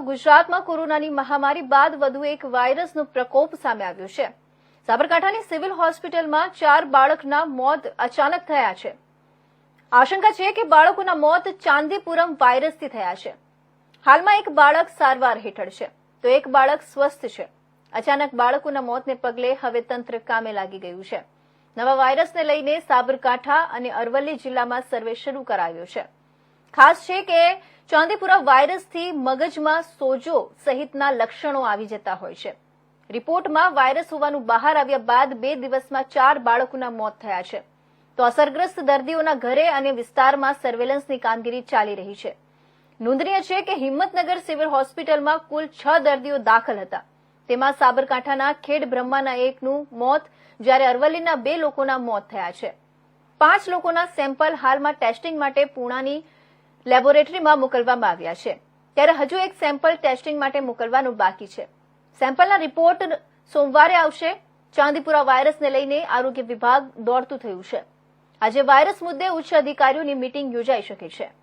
તો ગુજરાતમાં કોરોનાની મહામારી બાદ વધુ એક વાયરસનો પ્રકોપ સામે આવ્યો છે. સાબરકાંઠાની સિવિલ હોસ્પિટલમાં ચાર બાળકના મોત અચાનક થયા છે. આશંકા છે કે બાળકોના મોત ચાંદીપુરમ વાયરસથી થયા છે. હાલમાં એક બાળક સારવાર હેઠળ છે. તો એક બાળક સ્વસ્થ છે. અચાનક બાળકોના મોતને પગલે હવે તંત્ર કામે લાગી ગયું છે. નવા વાયરસને લઈને સાબરકાંઠા અને અરવલ્લી જિલ્લામાં સર્વે શરૂ કરાયો છે. ખાસ છે કે ચાંદીપુરા વાયરસથી મગજમાં સોજો સહિતના લક્ષણો આવી જતા હોય છે. રિપોર્ટમાં વાયરસ હોવાનું બહાર આવ્યા બાદ બે દિવસમાં ચાર બાળકોના મોત થયા છે. તો અસરગ્રસ્ત દર્દીઓના ઘરે અને વિસ્તારમાં સર્વેલન્સની કામગીરી ચાલી રહી છે. નોંધનીય છે કે હિંમતનગર સિવિલ હોસ્પિટલમાં કુલ છ દર્દીઓ દાખલ હતા. તેમાં સાબરકાંઠાના ખેડ બ્રહ્માના એકનું મોત, જ્યારે અરવલ્લીના બે લોકોના મોત થયા છે. પાંચ લોકોના સેમ્પલ હાલમાં ટેસ્ટિંગ માટે પૂણાની લેબોરેટરીમાં મોકલવામાં આવ્યા છે. ત્યારે હજુ એક સેમ્પલ ટેસ્ટિંગ માટે મોકલવાનું બાકી છે. સેમ્પલના રિપોર્ટ સોમવારે આવશે. ચાંદીપુરા વાયરસને લઈને આરોગ્ય વિભાગ દોડતું થયું છે. આજે વાયરસ મુદ્દે ઉચ્ચ અધિકારીઓની મીટિંગ યોજાઈ શકે છે.